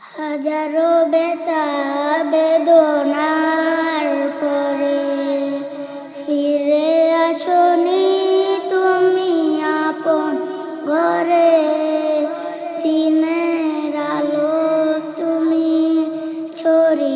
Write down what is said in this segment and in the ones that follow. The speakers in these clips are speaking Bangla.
হাজারো বেতা বেদনার পরে ফিরে আসনি তুমি আপন ঘরে। দিনের আলো তুমি ছড়িয়ে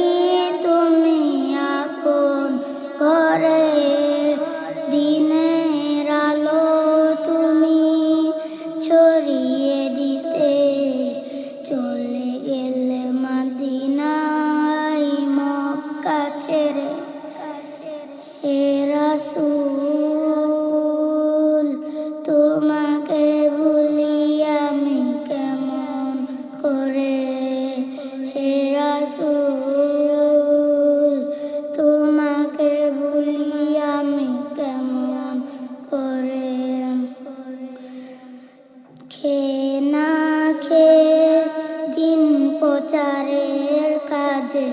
প্রচারের কাজে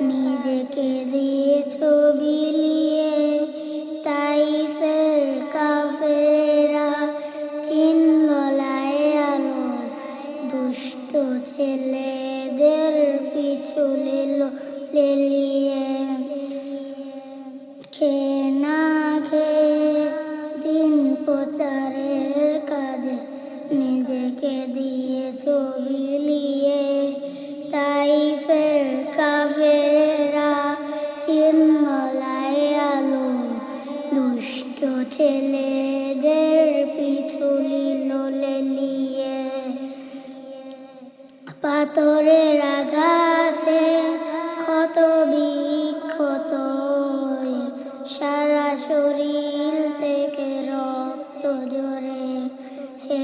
নিজেকে দিয়ে ছবি লিয়ে তাই ফের কাফেরা চিনলায় আলো। দুষ্ট ছেলেদের পিছু লিল, লেলিয়ে। খে না খে দিন প্রচারের কাজে নিজেকে দিয়ে ছবি লিয়ে তাই ফের কাফেরা চিন্মলায় আলো, দুষ্ট ছেলেদের পিছু লিল লেলিয়ে পাথরের আঘাতে ক্ষত বিক্ষত সারা শরীর থেকে রক্ত জরে হে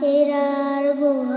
হেরার গুহায়